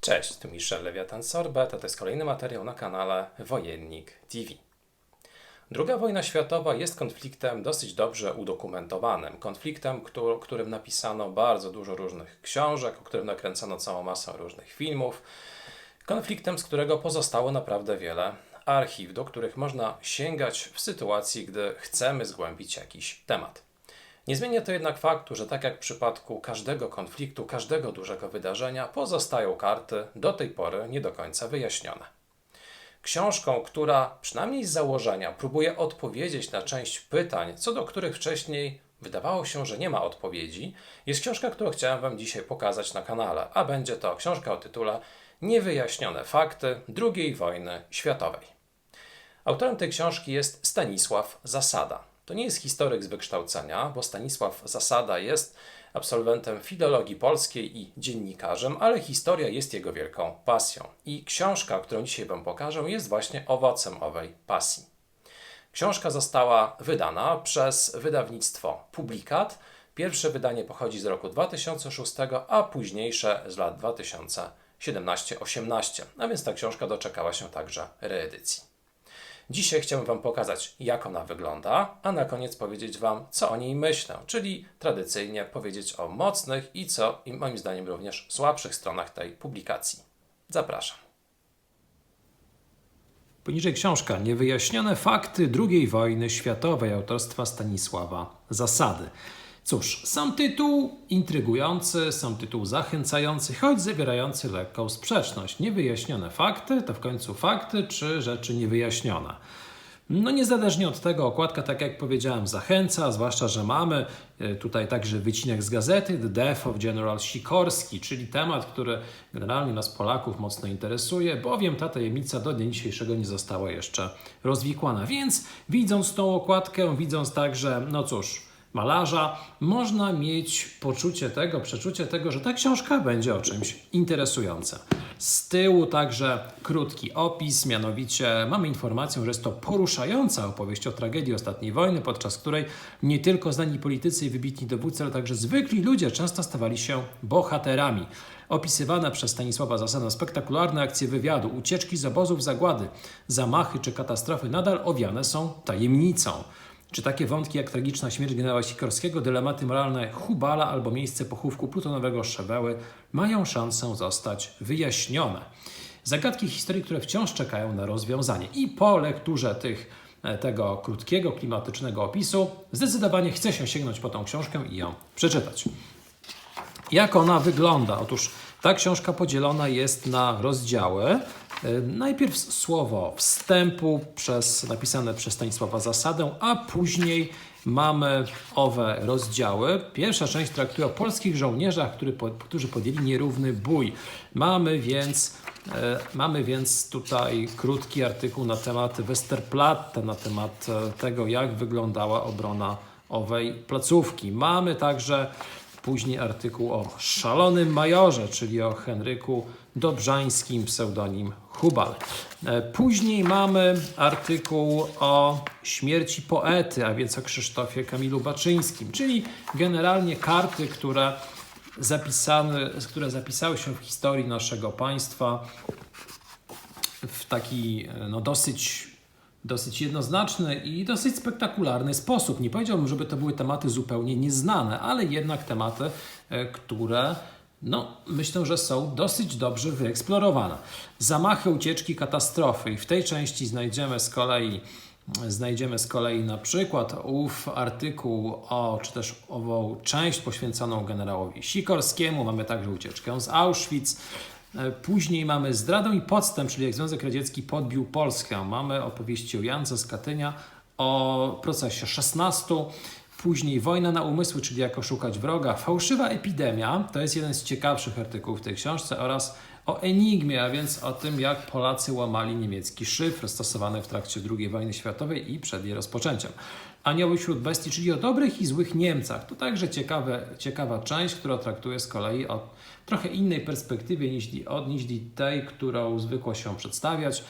Cześć, tu Michel Lewiatan Sorbet, a to jest kolejny materiał na kanale Wojennik TV. Druga wojna światowa jest konfliktem dosyć dobrze udokumentowanym. Konfliktem, któ- którym napisano bardzo dużo różnych książek, o którym nakręcono całą masę różnych filmów. Konfliktem, z którego pozostało naprawdę wiele archiw, do których można sięgać w sytuacji, gdy chcemy zgłębić jakiś temat. Nie zmienia to jednak faktu, że tak jak w przypadku każdego konfliktu, każdego dużego wydarzenia, pozostają karty do tej pory nie do końca wyjaśnione. Książką, która przynajmniej z założenia próbuje odpowiedzieć na część pytań, co do których wcześniej wydawało się, że nie ma odpowiedzi, jest książka, którą chciałem Wam dzisiaj pokazać na kanale, a będzie to książka o tytule Niewyjaśnione fakty II wojny światowej. Autorem tej książki jest Stanisław Zasada. To nie jest historyk z wykształcenia, bo Stanisław Zasada jest absolwentem filologii polskiej i dziennikarzem, ale historia jest jego wielką pasją. I książka, którą dzisiaj Wam pokażę, jest właśnie owocem owej pasji. Książka została wydana przez wydawnictwo Publikat. Pierwsze wydanie pochodzi z roku 2006, a późniejsze z lat 2017-18, a więc ta książka doczekała się także reedycji. Dzisiaj chciałbym Wam pokazać, jak ona wygląda, a na koniec powiedzieć Wam, co o niej myślę, czyli tradycyjnie powiedzieć o mocnych i co, i moim zdaniem również słabszych stronach tej publikacji. Zapraszam. Poniżej książka Niewyjaśnione fakty II wojny światowej autorstwa Stanisława Zasady. Cóż, sam tytuł intrygujący, sam tytuł zachęcający, choć zawierający lekką sprzeczność. Niewyjaśnione fakty to w końcu fakty czy rzeczy niewyjaśnione. No niezależnie od tego okładka, tak jak powiedziałem, zachęca, zwłaszcza, że mamy e, tutaj także wycinek z gazety The Death of General Sikorski, czyli temat, który generalnie nas Polaków mocno interesuje, bowiem ta tajemnica do dnia dzisiejszego nie została jeszcze rozwikłana. Więc widząc tą okładkę, widząc także, no cóż, malarza, można mieć poczucie tego, przeczucie tego, że ta książka będzie o czymś interesująca. Z tyłu także krótki opis, mianowicie mamy informację, że jest to poruszająca opowieść o tragedii ostatniej wojny, podczas której nie tylko znani politycy i wybitni dowódcy, ale także zwykli ludzie często stawali się bohaterami. Opisywane przez Stanisława Zasada spektakularne akcje wywiadu, ucieczki z obozów zagłady, zamachy czy katastrofy nadal owiane są tajemnicą. Czy takie wątki jak tragiczna śmierć generała Sikorskiego, dylematy moralne Hubala albo miejsce pochówku plutonowego Szeweły mają szansę zostać wyjaśnione? Zagadki historii, które wciąż czekają na rozwiązanie. I po lekturze tych, e, tego krótkiego, klimatycznego opisu zdecydowanie chce się sięgnąć po tą książkę i ją przeczytać. Jak ona wygląda? Otóż ta książka podzielona jest na rozdziały. E, Najpierw słowo wstępu przez, napisane przez Stanisława Zasadę, a później mamy owe rozdziały. Pierwsza część traktuje o polskich żołnierzach, który, którzy podjęli nierówny bój. Mamy więc, e, mamy więc tutaj krótki artykuł na temat Westerplatte, na temat e, tego, jak wyglądała obrona owej placówki. Mamy także Później artykuł o szalonym majorze, czyli o Henryku Dobrzańskim, pseudonim Hubal. E, Później mamy artykuł o śmierci poety, a więc o Krzysztofie Kamilu Baczyńskim, czyli generalnie karty, które, zapisane, które zapisały się w historii naszego państwa w taki no, dosyć dosyć jednoznaczny i dosyć spektakularny sposób. Nie powiedziałbym, żeby to były tematy zupełnie nieznane, ale jednak tematy, e, które no, myślę, że są dosyć dobrze wyeksplorowane. Zamachy, ucieczki, katastrofy. I w tej części znajdziemy z kolei Znajdziemy z kolei na przykład ów artykuł, o, czy też ową część poświęconą generałowi Sikorskiemu. Mamy także ucieczkę z Auschwitz. E, Później mamy zdradę i podstęp, czyli jak Związek Radziecki podbił Polskę. Mamy opowieści o Jance z Katynia, o procesie 16. Później wojna na umysły, czyli jak oszukać wroga. Fałszywa epidemia, to jest jeden z ciekawszych artykułów w tej książce oraz o enigmie, a więc o tym, jak Polacy łamali niemiecki szyfr stosowany w trakcie II wojny światowej i przed jej rozpoczęciem. Anioły wśród bestii, czyli o dobrych i złych Niemcach. To także ciekawe, ciekawa część, która traktuje z kolei o trochę innej perspektywie niż, od, niż tej, którą zwykło się przedstawiać.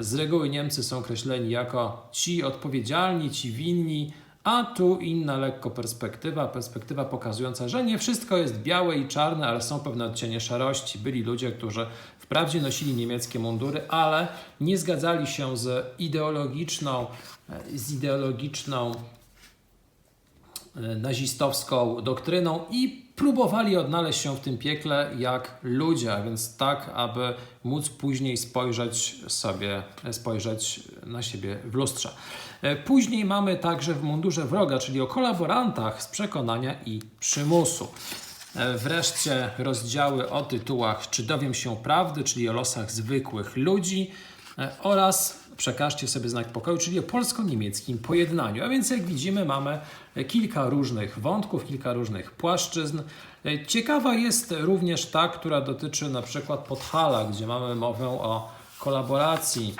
Z reguły Niemcy są określeni jako ci odpowiedzialni, ci winni, A tu inna lekko perspektywa, perspektywa pokazująca, że nie wszystko jest białe i czarne, ale są pewne odcienie szarości. Byli ludzie, którzy wprawdzie nosili niemieckie mundury, ale nie zgadzali się z ideologiczną, z ideologiczną e, nazistowską doktryną i próbowali odnaleźć się w tym piekle jak ludzie, a więc tak, aby móc później spojrzeć sobie, spojrzeć na siebie w lustrze. E, Później mamy także w mundurze wroga, czyli o kolaborantach z przekonania i przymusu. E, Wreszcie rozdziały o tytułach Czy dowiem się prawdy, czyli o losach zwykłych ludzi e, oraz Przekażcie sobie znak pokoju, czyli o polsko-niemieckim pojednaniu. A więc jak widzimy mamy kilka różnych wątków, kilka różnych płaszczyzn. Ciekawa jest również ta, która dotyczy na przykład Podhala, gdzie mamy mowę o kolaboracji,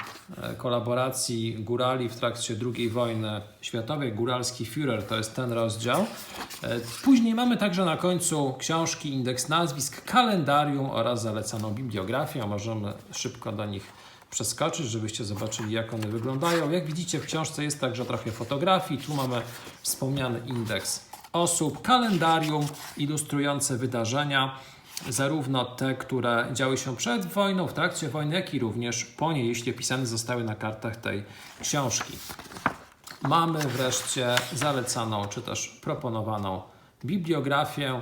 kolaboracji górali w trakcie II wojny światowej. Góralski Führer to jest ten rozdział. Później mamy także na końcu książki, indeks nazwisk, kalendarium oraz zalecaną bibliografię. Możemy szybko do nich przeskoczyć, żebyście zobaczyli, jak one wyglądają. Jak widzicie, w książce jest także trochę fotografii. Tu mamy wspomniany indeks osób, kalendarium ilustrujące wydarzenia, zarówno te, które działy się przed wojną, w trakcie wojny, jak i również po niej, jeśli opisane zostały na kartach tej książki. Mamy wreszcie zalecaną czy też proponowaną bibliografię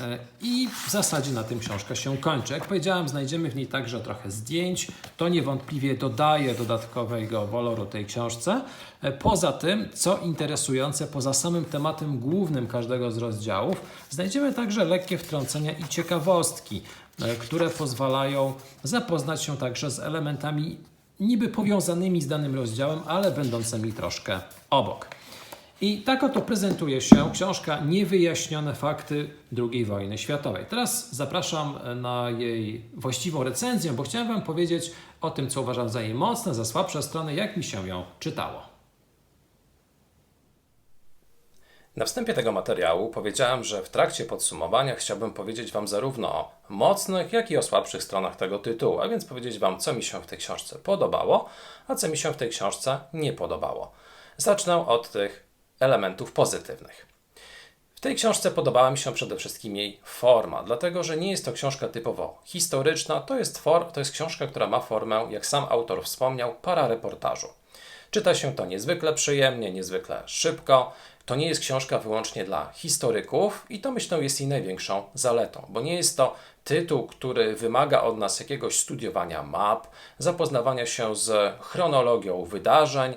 e, i w zasadzie na tym książka się kończy. Jak powiedziałem, znajdziemy w niej także trochę zdjęć. To niewątpliwie dodaje dodatkowego waloru tej książce. E, Poza tym, co interesujące, poza samym tematem głównym każdego z rozdziałów, znajdziemy także lekkie wtrącenia i ciekawostki, e, które pozwalają zapoznać się także z elementami niby powiązanymi z danym rozdziałem, ale będącymi troszkę obok. I tak oto prezentuje się książka Niewyjaśnione fakty II wojny światowej. Teraz zapraszam na jej właściwą recenzję, bo chciałem Wam powiedzieć o tym, co uważam za jej mocne, za słabsze strony, jak mi się ją czytało. Na wstępie tego materiału powiedziałem, że w trakcie podsumowania chciałbym powiedzieć Wam zarówno o mocnych, jak i o słabszych stronach tego tytułu, a więc powiedzieć Wam, co mi się w tej książce podobało, a co mi się w tej książce nie podobało. Zacznę od tych elementów pozytywnych. W tej książce podobała mi się przede wszystkim jej forma, dlatego że nie jest to książka typowo historyczna, to jest, for, to jest książka, która ma formę, jak sam autor wspomniał, parareportażu. Czyta się to niezwykle przyjemnie, niezwykle szybko. To nie jest książka wyłącznie dla historyków i to myślę jest jej największą zaletą, bo nie jest to tytuł, który wymaga od nas jakiegoś studiowania map, zapoznawania się z chronologią wydarzeń,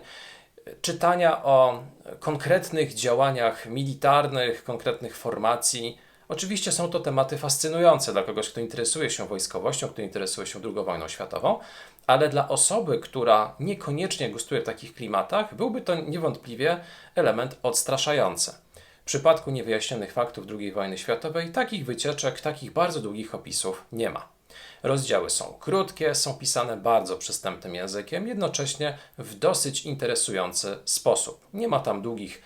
czytania o konkretnych działaniach militarnych, konkretnych formacji. Oczywiście są to tematy fascynujące dla kogoś, kto interesuje się wojskowością, kto interesuje się II wojną światową, ale dla osoby, która niekoniecznie gustuje w takich klimatach, byłby to niewątpliwie element odstraszający. W przypadku niewyjaśnionych faktów II wojny światowej takich wycieczek, takich bardzo długich opisów nie ma. Rozdziały są krótkie, są pisane bardzo przystępnym językiem, jednocześnie w dosyć interesujący sposób. Nie ma tam długich,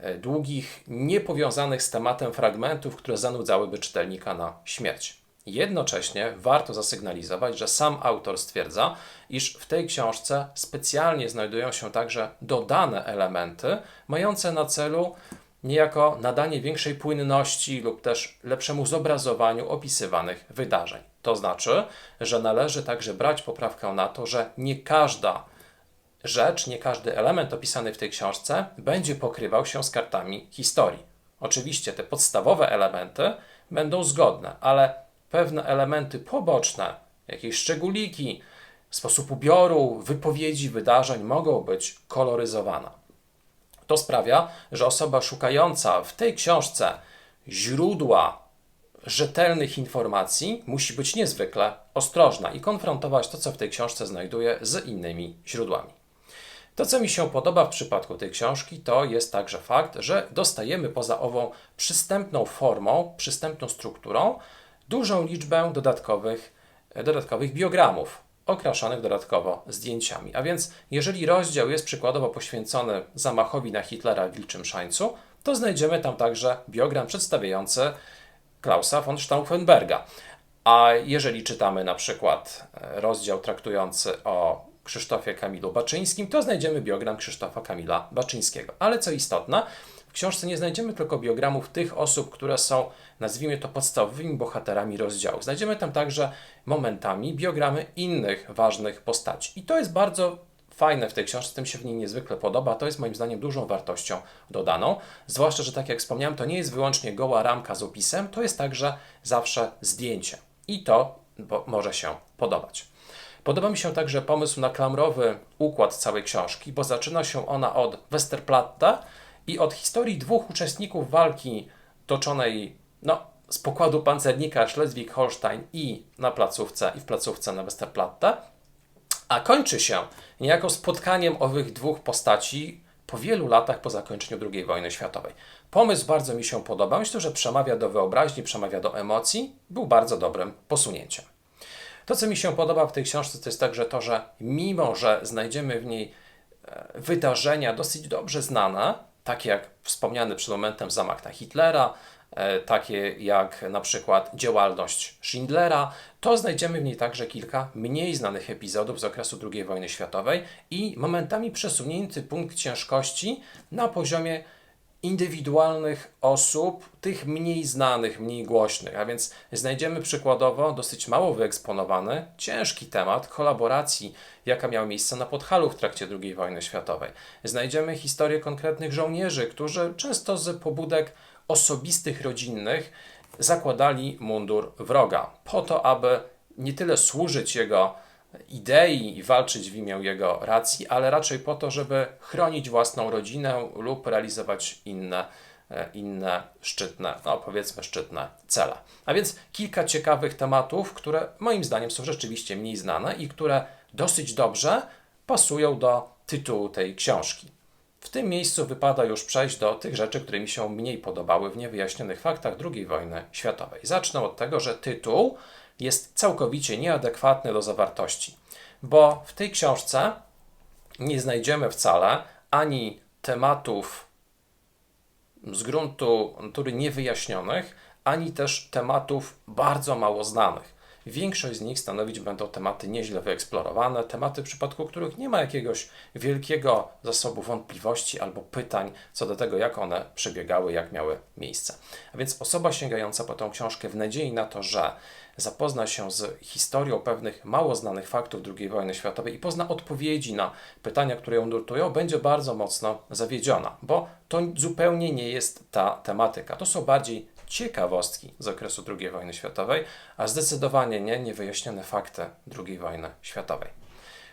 e, długich, niepowiązanych z tematem fragmentów, które zanudzałyby czytelnika na śmierć. Jednocześnie warto zasygnalizować, że sam autor stwierdza, iż w tej książce specjalnie znajdują się także dodane elementy mające na celu niejako nadanie większej płynności lub też lepszemu zobrazowaniu opisywanych wydarzeń. To znaczy, że należy także brać poprawkę na to, że nie każda rzecz, nie każdy element opisany w tej książce będzie pokrywał się z kartami historii. Oczywiście te podstawowe elementy będą zgodne, ale pewne elementy poboczne, jakieś szczególiki, sposób ubioru, wypowiedzi wydarzeń mogą być koloryzowane. To sprawia, że osoba szukająca w tej książce źródła rzetelnych informacji musi być niezwykle ostrożna i konfrontować to, co w tej książce znajduje, z innymi źródłami. To, co mi się podoba w przypadku tej książki, to jest także fakt, że dostajemy poza ową przystępną formą, przystępną strukturą, dużą liczbę dodatkowych, dodatkowych biogramów, okraszanych dodatkowo zdjęciami. A więc, jeżeli rozdział jest przykładowo poświęcony zamachowi na Hitlera w Wilczym Szańcu, to znajdziemy tam także biogram przedstawiający Klausa von Stauffenberga. A jeżeli czytamy na przykład rozdział traktujący o Krzysztofie Kamilu Baczyńskim, to znajdziemy biogram Krzysztofa Kamila Baczyńskiego. Ale co istotne, w książce nie znajdziemy tylko biogramów tych osób, które są, nazwijmy to, podstawowymi bohaterami rozdziału. Znajdziemy tam także momentami biogramy innych ważnych postaci. I to jest bardzo fajne w tej książce, tym się w niej niezwykle podoba. To jest moim zdaniem dużą wartością dodaną. Zwłaszcza, że tak jak wspomniałem, to nie jest wyłącznie goła ramka z opisem, to jest także zawsze zdjęcie. I to może się podobać. Podoba mi się także pomysł na klamrowy układ całej książki, bo zaczyna się ona od Westerplatte i od historii dwóch uczestników walki toczonej no, z pokładu pancernika Schleswig-Holstein i na placówce, i w placówce na Westerplatte, a kończy się niejako spotkaniem owych dwóch postaci po wielu latach po zakończeniu II wojny światowej. Pomysł bardzo mi się podoba. Myślę, że przemawia do wyobraźni, przemawia do emocji. Był bardzo dobrym posunięciem. To, co mi się podoba w tej książce, to jest także to, że mimo, że znajdziemy w niej e, wydarzenia dosyć dobrze znane, takie jak wspomniany przed momentem zamach na Hitlera, e, takie jak na przykład działalność Schindlera, to znajdziemy w niej także kilka mniej znanych epizodów z okresu II wojny światowej i momentami przesunięty punkt ciężkości na poziomie indywidualnych osób, tych mniej znanych, mniej głośnych. A więc znajdziemy przykładowo dosyć mało wyeksponowany, ciężki temat kolaboracji, jaka miała miejsce na Podhalu w trakcie II wojny światowej. Znajdziemy historię konkretnych żołnierzy, którzy często z pobudek osobistych, rodzinnych zakładali mundur wroga, po to, aby nie tyle służyć jego idei i walczyć w imię jego racji, ale raczej po to, żeby chronić własną rodzinę lub realizować inne, e, inne szczytne, no powiedzmy szczytne cele. A więc kilka ciekawych tematów, które moim zdaniem są rzeczywiście mniej znane i które dosyć dobrze pasują do tytułu tej książki. W tym miejscu wypada już przejść do tych rzeczy, które mi się mniej podobały w niewyjaśnionych faktach II wojny światowej. Zacznę od tego, że tytuł jest całkowicie nieadekwatny do zawartości, bo w tej książce nie znajdziemy wcale ani tematów z gruntu natury niewyjaśnionych, ani też tematów bardzo mało znanych. Większość z nich stanowić będą tematy nieźle wyeksplorowane, tematy, w przypadku których nie ma jakiegoś wielkiego zasobu wątpliwości albo pytań co do tego, jak one przebiegały, jak miały miejsce. A więc osoba sięgająca po tą książkę w nadziei na to, że zapozna się z historią pewnych mało znanych faktów II wojny światowej i pozna odpowiedzi na pytania, które ją nurtują, będzie bardzo mocno zawiedziona, bo to zupełnie nie jest ta tematyka. To są bardziej ciekawostki z okresu II wojny światowej, a zdecydowanie nie niewyjaśnione fakty II wojny światowej.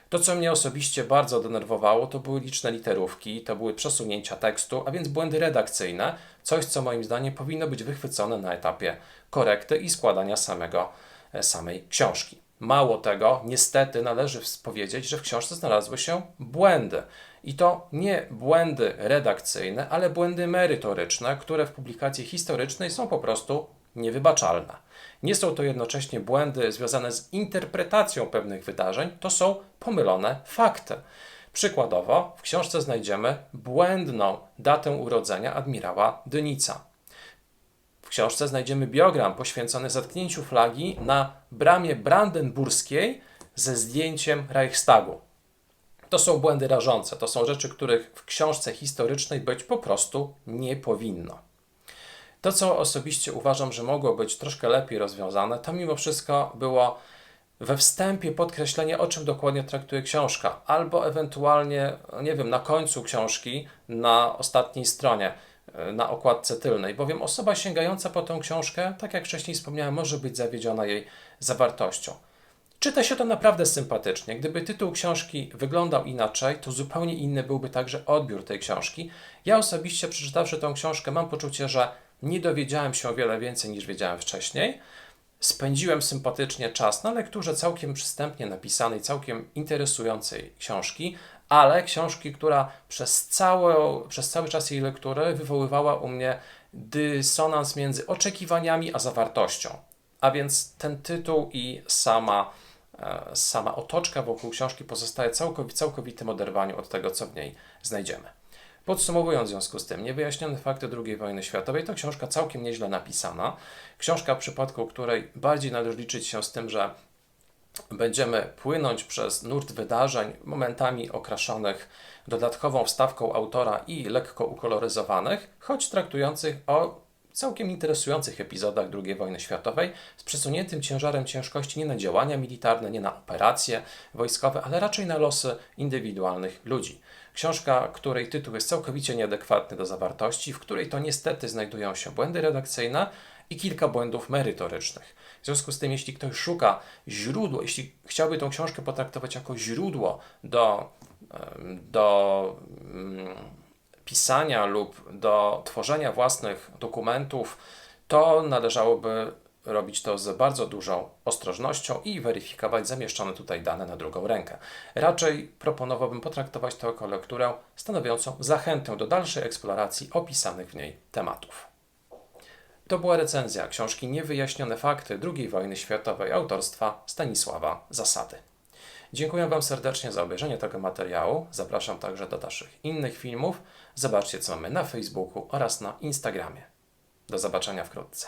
To, co mnie osobiście bardzo denerwowało, to były liczne literówki, to były przesunięcia tekstu, a więc błędy redakcyjne, coś, co moim zdaniem powinno być wychwycone na etapie korekty i składania samego, e, samej książki. Mało tego, niestety należy powiedzieć, że w książce znalazły się błędy. I to nie błędy redakcyjne, ale błędy merytoryczne, które w publikacji historycznej są po prostu niewybaczalne. Nie są to jednocześnie błędy związane z interpretacją pewnych wydarzeń, to są pomylone fakty. Przykładowo, w książce znajdziemy błędną datę urodzenia admirała Dynica. W książce znajdziemy biogram poświęcony zatknięciu flagi na bramie brandenburskiej ze zdjęciem Reichstagu. To są błędy rażące, to są rzeczy, których w książce historycznej być po prostu nie powinno. To, co osobiście uważam, że mogło być troszkę lepiej rozwiązane, to mimo wszystko było we wstępie podkreślenie, o czym dokładnie traktuje książka, albo ewentualnie, nie wiem, na końcu książki, na ostatniej stronie, na okładce tylnej, bowiem osoba sięgająca po tę książkę, tak jak wcześniej wspomniałem, może być zawiedziona jej zawartością. Czyta się to naprawdę sympatycznie. Gdyby tytuł książki wyglądał inaczej, to zupełnie inny byłby także odbiór tej książki. Ja osobiście, przeczytawszy tę książkę, mam poczucie, że nie dowiedziałem się o wiele więcej niż wiedziałem wcześniej. Spędziłem sympatycznie czas na lekturze całkiem przystępnie napisanej, całkiem interesującej książki, ale książki, która przez, całe, przez cały czas jej lektury wywoływała u mnie dysonans między oczekiwaniami a zawartością. A więc ten tytuł i sama, sama otoczka wokół książki pozostaje całkowi, całkowitym oderwaniu od tego, co w niej znajdziemy. Podsumowując w związku z tym, niewyjaśnione fakty II wojny światowej to książka całkiem nieźle napisana. Książka, w przypadku której bardziej należy liczyć się z tym, że będziemy płynąć przez nurt wydarzeń, momentami okraszonych dodatkową wstawką autora i lekko ukoloryzowanych, choć traktujących o całkiem interesujących epizodach II wojny światowej, z przesuniętym ciężarem ciężkości nie na działania militarne, nie na operacje wojskowe, ale raczej na losy indywidualnych ludzi. Książka, której tytuł jest całkowicie nieadekwatny do zawartości, w której to niestety znajdują się błędy redakcyjne i kilka błędów merytorycznych. W związku z tym, jeśli ktoś szuka źródła, jeśli chciałby tą książkę potraktować jako źródło do, do pisania lub do tworzenia własnych dokumentów, to należałoby robić to z bardzo dużą ostrożnością i weryfikować zamieszczone tutaj dane na drugą rękę. Raczej proponowałbym potraktować to jako lekturę stanowiącą zachętę do dalszej eksploracji opisanych w niej tematów. To była recenzja książki Niewyjaśnione fakty II wojny światowej autorstwa Stanisława Zasady. Dziękuję Wam serdecznie za obejrzenie tego materiału. Zapraszam także do naszych innych filmów. Zobaczcie, co mamy na Facebooku oraz na Instagramie. Do zobaczenia wkrótce.